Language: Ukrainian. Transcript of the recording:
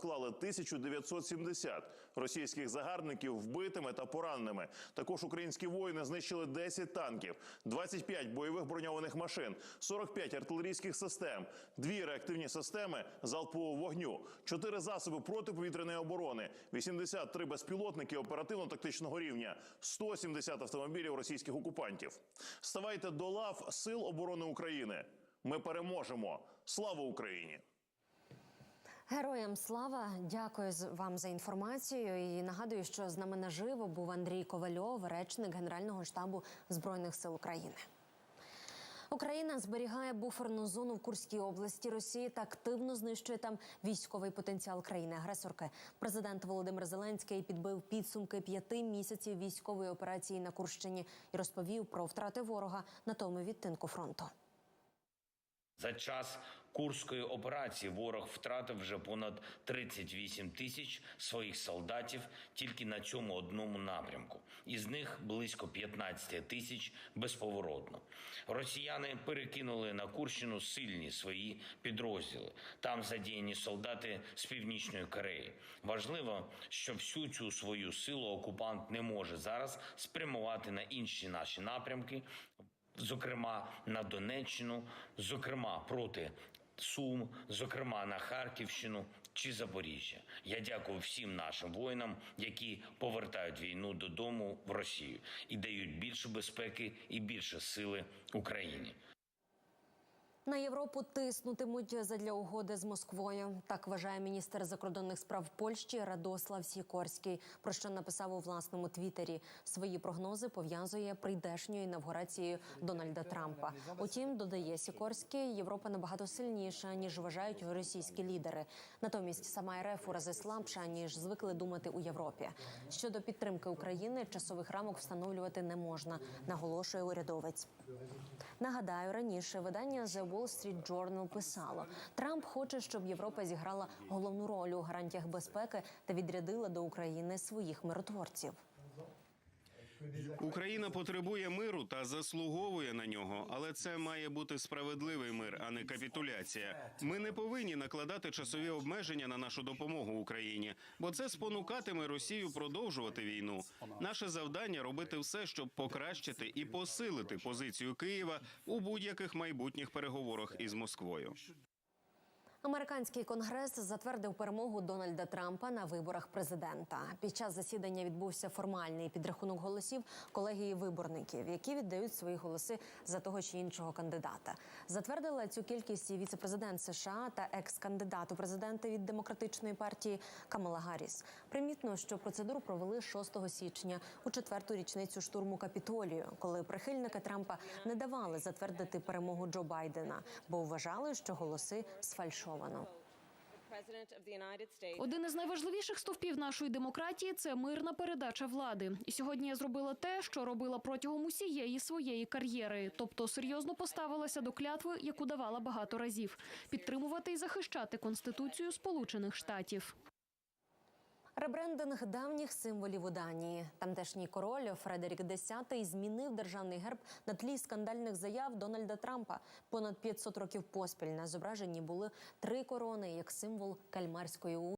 склали 1970 російських загарбників вбитими та пораненими. Також українські воїни знищили 10 танків, 25 бойових броньованих машин, 45 артилерійських систем, дві реактивні системи залпового вогню, 4 засоби протиповітряної оборони, 83 безпілотники оперативно-тактичного рівня, 170 автомобілів російських окупантів. Ставайте до лав Сил оборони України. Ми переможемо. Слава Україні! Героям слава, дякую вам за інформацію. І нагадую, що з нами наживо був Андрій Ковальов, речник Генерального штабу збройних сил України. Україна зберігає буферну зону в Курській області Росії та активно знищує там військовий потенціал країни-агресорки. Президент Володимир Зеленський підбив підсумки п'яти місяців військової операції на Курщині і розповів про втрати ворога на тому відтинку фронту. За час курської операції ворог втратив вже понад 38 тисяч своїх солдатів тільки на цьому одному напрямку. Із них близько 15 тисяч безповоротно. Росіяни перекинули на Курщину сильні свої підрозділи. Там задіяні солдати з північної Кореї. Важливо, що всю цю свою силу окупант не може зараз спрямувати на інші наші напрямки зокрема на Донеччину, зокрема проти Сум, зокрема на Харківщину чи Запоріжжя. Я дякую всім нашим воїнам, які повертають війну додому в Росію і дають більше безпеки і більше сили Україні. На Європу тиснутимуть задля угоди з Москвою. Так вважає міністр закордонних справ Польщі Радослав Сікорський, про що написав у власному твіттері. Свої прогнози пов'язує прийдешньою інавгурацією Дональда Трампа. Утім, додає Сікорський, Європа набагато сильніша ніж вважають російські лідери. Натомість сама РФ у рази слабша ніж звикли думати у Європі. Щодо підтримки України, часових рамок встановлювати не можна, наголошує урядовець. Нагадаю, раніше видання The Wall Street Journal писало: Трамп хоче, щоб Європа зіграла головну роль у гарантіях безпеки та відрядила до України своїх миротворців. Україна потребує миру та заслуговує на нього, але це має бути справедливий мир, а не капітуляція. Ми не повинні накладати часові обмеження на нашу допомогу Україні, бо це спонукатиме Росію продовжувати війну. Наше завдання робити все, щоб покращити і посилити позицію Києва у будь-яких майбутніх переговорах із Москвою. Американський конгрес затвердив перемогу Дональда Трампа на виборах президента. Під час засідання відбувся формальний підрахунок голосів колегії виборників, які віддають свої голоси за того чи іншого кандидата. Затвердила цю кількість і віцепрезидент США та екс-кандидат у президенти від демократичної партії Камала Гарріс. Примітно, що процедуру провели 6 січня у четверту річницю штурму Капітолію, коли прихильники Трампа не давали затвердити перемогу Джо Байдена, бо вважали, що голоси сфальшовані. Один із найважливіших стовпів нашої демократії це мирна передача влади. І сьогодні я зробила те, що робила протягом усієї своєї кар'єри, тобто серйозно поставилася до клятви, яку давала багато разів підтримувати і захищати конституцію Сполучених Штатів. Ребрендинг давніх символів у Данії. Тамтешній король Фредерік X змінив державний герб на тлі скандальних заяв Дональда Трампа. Понад 500 років поспіль на зображенні були три корони як символ кальмарської